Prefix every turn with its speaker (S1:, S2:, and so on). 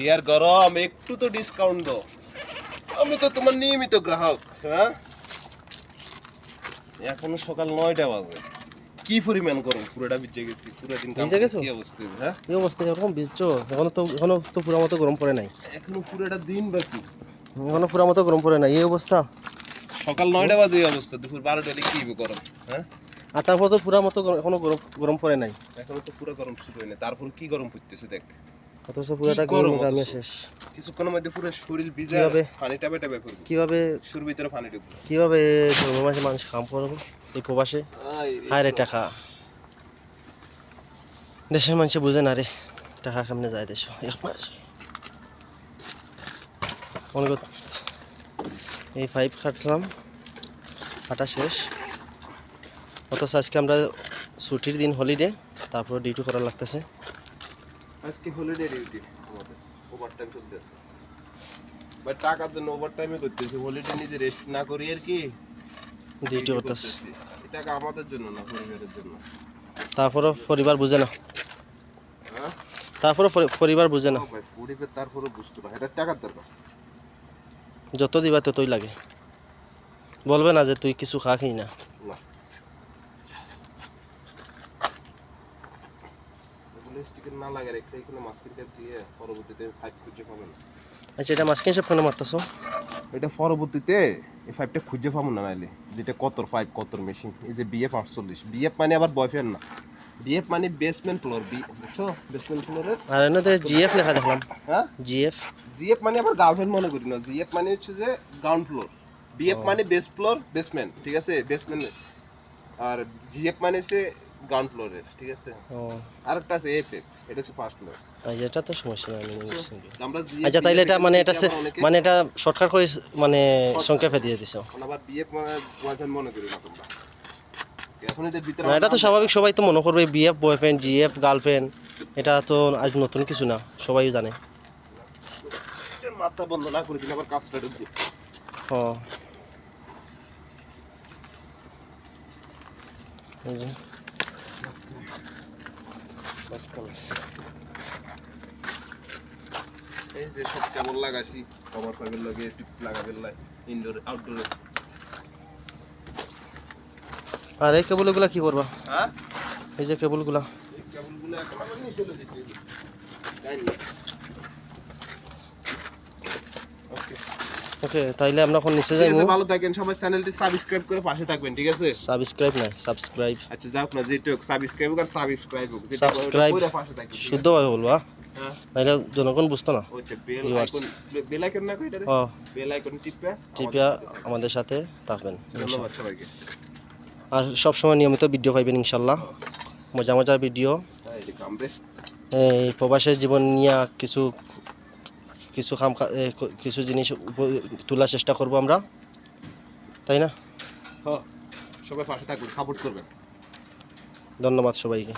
S1: টিয়ার গরম একটু তো ডিসকাউন্ট দাও। আমি তো তোমার নিয়মিত গ্রাহক হ্যাঁ? এখনও সকাল নয়টা বাজে। কি পরিমাণ গরম? পুরোটা ভিজে গেছি পুরো দিন
S2: ভিজে গেছো?
S1: কি অবস্থা হ্যাঁ?
S2: এই অবস্থা? এরকম বুঝছ এখনও তো এখনও তো পুরো মতো গরম পড়ে নাই।
S1: এখনও পুরোটা দিন বাকি।
S2: এখনও পুরো মতো গরম পড়ে নাই। এই অবস্থা?
S1: সকাল নয়টা বাজে এই অবস্থা দুপুর বারোটা কি হবে গরম হ্যাঁ?
S2: আর তারপর তো পুরো মতো এখনও গরম গরম পড়ে নাই।
S1: এখনও তো পুরো গরম শুরু হয়নি। তারপর কি গরম পড়তেছে দেখ?
S2: অথচ পুরোটা
S1: গরম
S2: শেষ।
S1: কিছুক্ষণের মধ্যে পুরো শরীর ভিজে টাবে করবে
S2: কীভাবে?
S1: শুর ভিতরে পানি ঢুকবে।
S2: কীভাবে ধর্ম মাসে মানুষ কাম করবে? এই প্রবাসে? হায় রে টাকা। দেশের মানুষে বুঝে না রে টাকা কেমনে যায় দেশ? এক মাস এই ফাইভ কাটলাম কাটা শেষ। অথচ আজকে আমরা ছুটির দিন হলিডে তারপর ডিউটি করা লাগতেছে।
S1: আজকে হলিডে ডিউটি আমাদের ওভার টাইম চলতেছে বাট টাকার জন্য ওভার টাইমে করতেছি। হলিডে নিজে রেস্ট না করি আর কি।
S2: ডিউটি করতেছে।
S1: টাকা আমাদের জন্য না পরিবারের জন্য।
S2: তারপরও পরিবার বুঝে না।
S1: হ্যাঁ?
S2: তারপরও পরি- পরিবার বুঝে না।
S1: পরিবার তারপরে বুঝতো না এটা টাকার দরকার।
S2: যত দিবা ততই লাগে। বলবে না যে তুই কিছু খা খাই না।
S1: না। এগুলো স্টিকার না লাগে রেখে এখানে মাস্কিং টেপ দিয়ে পরবর্তীতে ফাইভ খুঁজে পাবেন
S2: আচ্ছা এটা মাঝখানে সব ফোনে মারতেছো?
S1: এটা পরবর্তীতে এই ফাইভটা খুঁজে পাবো না নাইলে। যেটা কতর ফাইভ কতর মেশিন এই যে বিএফ আটচল্লিশ। বিএফ মানে আবার বয়ফ্রেন্ড না। বিএফ মানে বেসমেন্ট ফ্লোর বি বুঝছ? বেসমেন্ট ফ্লোরের
S2: আর এনে জিএফ লেখা দেখলাম।
S1: হ্যাঁ?
S2: জিএফ
S1: জিএফ মানে আবার গার্লফ্রেন্ড মনে করি না। জিএফ মানে হচ্ছে যে গ্রাউন্ড ফ্লোর বিএফ। মানে বেস ফ্লোর বেসমেন্ট ঠিক আছে? বেসমেন্ট আর জিএফ মানে হচ্ছে গ্রাউন্ড ফ্লোরের ঠিক আছে?
S2: ও।
S1: আর একটা আছে এফ এটা হচ্ছে ফার্স্ট ফ্লোর
S2: এটা তো সমস্যা নাই আমি
S1: আমরা
S2: আচ্ছা তাইলে এটা মানে এটা মানে এটা শর্টকাট করে মানে সংক্ষেপে দিয়ে দিছো।
S1: আবার বিএফ বয়ফ্রেন্ড মনে করি না তোমরা।
S2: না এটা তো স্বাভাবিক সবাই তো মনে করবে বিএফ বয়ফ্রেন্ড জিএফ গার্লফ্রেন্ড এটা তো আজ নতুন কিছু না সবাই জানে।
S1: মাথা বন্ধ না করে দিলে আবার কাজটা ঢুকবে
S2: ও। এই যে।
S1: বাস খালাস এই যে সব কেবল লাগাইছি কভার ফাইবার লাগিয়েছি লাগাবেন লাই ইনডোর আউটডোরে
S2: আর এই কেবলগুলো কি করবা?
S1: হ্যাঁ?
S2: এই যে কেবলগুলা।
S1: এই কেবলগুলো এখন আবার নিচে দিতে ওকে
S2: ওকে তাইলে আমরা এখন নিচে
S1: আছে ভালো থাকেন সবাই চ্যানেলটি সাবস্ক্রাইব করে পাশে থাকবেন ঠিক আছে?
S2: সাবস্ক্রাইব নাই সাবস্ক্রাইব
S1: আচ্ছা যাও না যেটা সাবস্ক্রাইব আর সাবস্ক্রাইব?
S2: শুদ্ধভাবে বলবা
S1: হ্যাঁ?
S2: নাইলে জনগণ বুঝতো না
S1: বেল আইকন বেল আইকন না কইটা বেল আইকন টিপে
S2: আমাদের সাথে। থাকবেন
S1: ধন্যবাদ সবাইকে।
S2: আর সবসময় নিয়মিত ভিডিও পাইবেন ইনশাল্লাহ। মজা মজার ভিডিও
S1: হ্যাঁ
S2: এই প্রবাসের জীবন নিয়ে কিছু কিছু খাম কিছু জিনিস তোলার চেষ্টা করব আমরা। তাই না?
S1: হ্যাঁ সবাই পাশে থাকবেন সাপোর্ট করবেন।
S2: ধন্যবাদ সবাইকে।